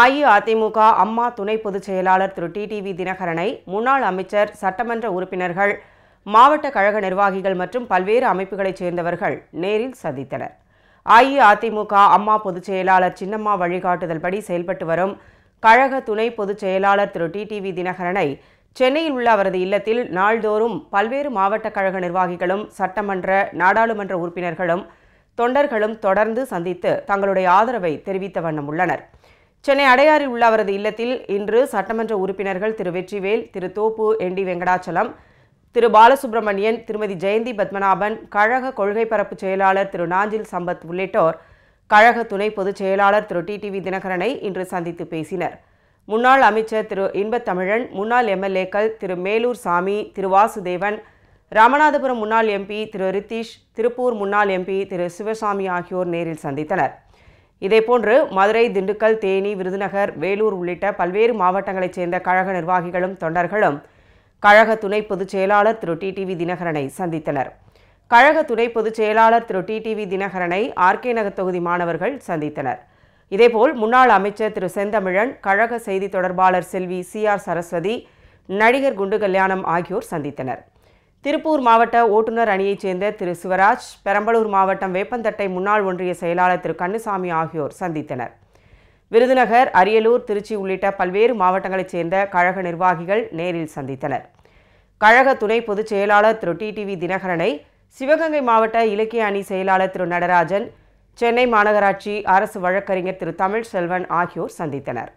அஇஅதிமுக அம்மா துணை பொதுச் செயலாளர் திரு டிடிவி தினகரனை முன்னாள் அமைச்சர் சட்டமன்ற உறுப்பினர்கள் மாவட்ட கழக நிர்வாகிகள் மற்றும் பல்வேறு அமைப்புகளைச் சேர்ந்தவர்கள் நேரில் சந்தித்தனர். அஇஅதிமுக அம்மா பொதுச் செயலாளர் சின்னம்மா வழிகாட்டுதல்படி செயல்பட்டு வரும் கழக துணை பொதுச் செயலாளர் திரு டிடிவி தினகரனை சென்னையில் உள்ள அவரது இல்லத்தில் நாள்தோறும் பல்வேறு மாவட்ட கழக நிர்வாகிகளும் சட்டமன்ற நாடாளுமன்ற உறுப்பினர்களும் தொண்டர்களும் தொடர்ந்து சந்தித்து தங்களுடைய ஆதரவை தெரிவித்த வண்ணம் உள்ளனர். சென்னை அடையாறில் உள்ள அவரது இல்லத்தில் இன்று சட்டமன்ற உறுப்பினர்கள் திரு வெற்றிவேல் திரு தோப்பு என் டி வெங்கடாச்சலம் திரு பாலசுப்ரமணியன் திருமதி ஜெயந்தி பத்மநாபன் கழக கொள்கை பரப்பு செயலாளர் திரு நாஞ்சில் சம்பத் உள்ளிட்டோர் கழக துணை பொதுச் செயலாளர் திரு டிடிவி தினகரனை இன்று சந்தித்து பேசினர். முன்னாள் அமைச்சர் திரு இன்பத்தமிழன் முன்னாள் எம்எல்ஏக்கள் திரு மேலூர் சாமி திரு வாசுதேவன் ராமநாதபுரம் முன்னாள் எம்பி திரு ரித்தீஷ் திருப்பூர் முன்னாள் எம்பி திரு சிவசாமி ஆகியோர் நேரில் சந்தித்தனர். இதேபோன்று மதுரை திண்டுக்கல் தேனி விருதுநகர் வேலூர் உள்ளிட்ட பல்வேறு மாவட்டங்களைச் சேர்ந்த கழக நிர்வாகிகளும் தொண்டர்களும் கழக துணை பொதுச் செயலாளர் திரு. டிடிவி தினகரனை சந்தித்தனர். கழக துணை பொதுச் செயலாளர் திரு. டிடிவி தினகரனை ஆர்கே நகர் தொகுதி மாணவர்கள் சந்தித்தனர். இதேபோல் முன்னாள் அமைச்சர் திரு. செந்தமிழன் கழக செய்தி தொடர்பாளர் செல்வி சி. ஆர். சரஸ்வதி நடிகர் குண்டு கல்யாணம் ஆகியோர் சந்தித்தனர். திருப்பூர் மாவட்ட ஓட்டுநர் அணியைச் சேர்ந்த திரு சிவராஜ் பெரம்பலூர் மாவட்டம் வேப்பந்தட்டை முன்னாள் ஒன்றிய செயலாளர் திரு கண்ணுசாமி ஆகியோர் சந்தித்தனர். விருதுநகர் அரியலூர் திருச்சி உள்ளிட்ட பல்வேறு மாவட்டங்களைச் சேர்ந்த கழக நிர்வாகிகள் நேரில் சந்தித்தனர். கழக துணை பொதுச் செயலாளர் திரு டிடிவி தினகரனை சிவகங்கை மாவட்ட இலக்கிய அணி செயலாளர் திரு நடராஜன் சென்னை மாநகராட்சி அரசு வழக்கறிஞர் திரு தமிழ் செல்வன் ஆகியோர் சந்தித்தனர்.